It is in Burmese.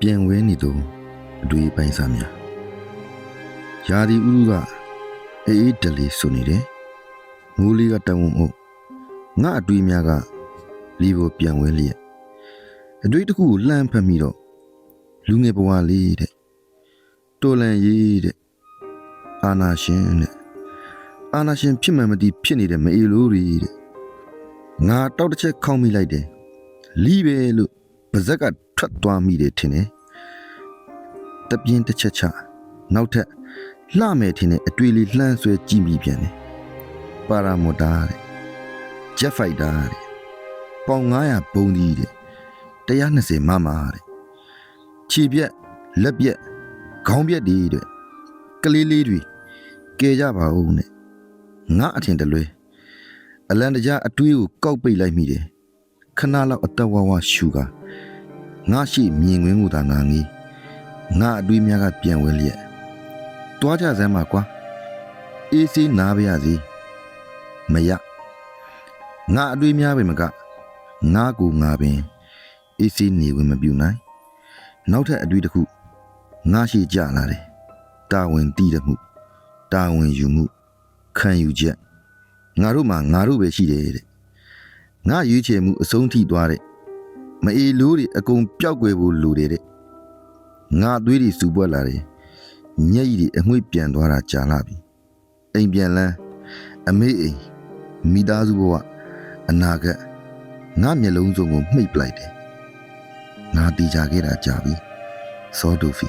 ပြန်ဝဲနေသူအတွေ့အပိုင်းစားများယာဒီဥရုကအေးအေးတလေးဆိုနေတယ်မိုးလေးကတဝုံအုပ်ငါအတွေ့များကလီကိုပြန်ဝဲလျက်အတွေ့တစ်ခုကိုလှမ်းဖက်မိတော့လူငယ်ဘဝလေးတဲ့တော်လန်ရေးတဲ့အာနာရှင်တဲ့အာနာရှင်ဖြစ်မှန်မသိဖြစ်နေတဲ့မအေလိုတွေတဲ့ငါတောက်တစ်ချက်ခေါင်းမိလိုက်တယ်လီပဲလို့ပါဇက်က ထွက်သွားမိတယ်ထင်တယ်တပြင်းတစ်ချက်ချနောက်ထပ်လှမယ်ထင်တဲ့အတွေ့လေးလှမ်းဆွဲကြည့်မိပြန်တယ်ပါရာမိုတာတဲ့ဂျက်ဖိုက်တာတဲ့ပေါင်900ဘုံဒီတဲ့120မမတဲ့ခြေပြက်လက်ပြက်ခေါင်းပြက်ဒီတဲ့ကလေးလေးတွေကဲကြပါဦးနဲ့ငါအထင်တလွဲအလန်တကြားအတွေးကိုကောက်ပိတ်လိုက်မိတယ်ခဏလောက်အသက်ဝဝရှူက ငါရှိမြင်ကွင်းကိုသာငါငီးငါအတွေးများကပြန်ဝဲလျက်တွားကြစမ်းပါကွာအေးစေးနားပါရစေမရငါအတွေးများပဲမကငါကိုငါပင်အေးစေးနေဝင်မပြူနိုင်နောက်ထပ်အတွေးတစ်ခုငါရှိကြလာတယ်တာဝန်တည်တဲ့မှုတာဝန်ယူမှုခံယူချက်ငါတို့မှာငါတို့ပဲရှိတယ်တဲ့ငါရွေးချယ်မှုအဆုံးထိသွားတဲ့ မအေလိုးတွေအကုန်ပျောက်ကွယ်ဖို့လိုတယ်တဲ့ငါသွေးတွေစူပွက်လာတယ်မျက်ရည်တွေအငွေ့ပြန်သွားတာကြာလာပြီအိမ်ပြန်လန်းအမေအိမ်မိသားစုဘဝအနာဂတ်ငါမျက်လုံးစုံကိုမှိတ်ပလိုက်တယ်ငါတီးကြခဲ့တာကြာပြီစောဒိုဖီ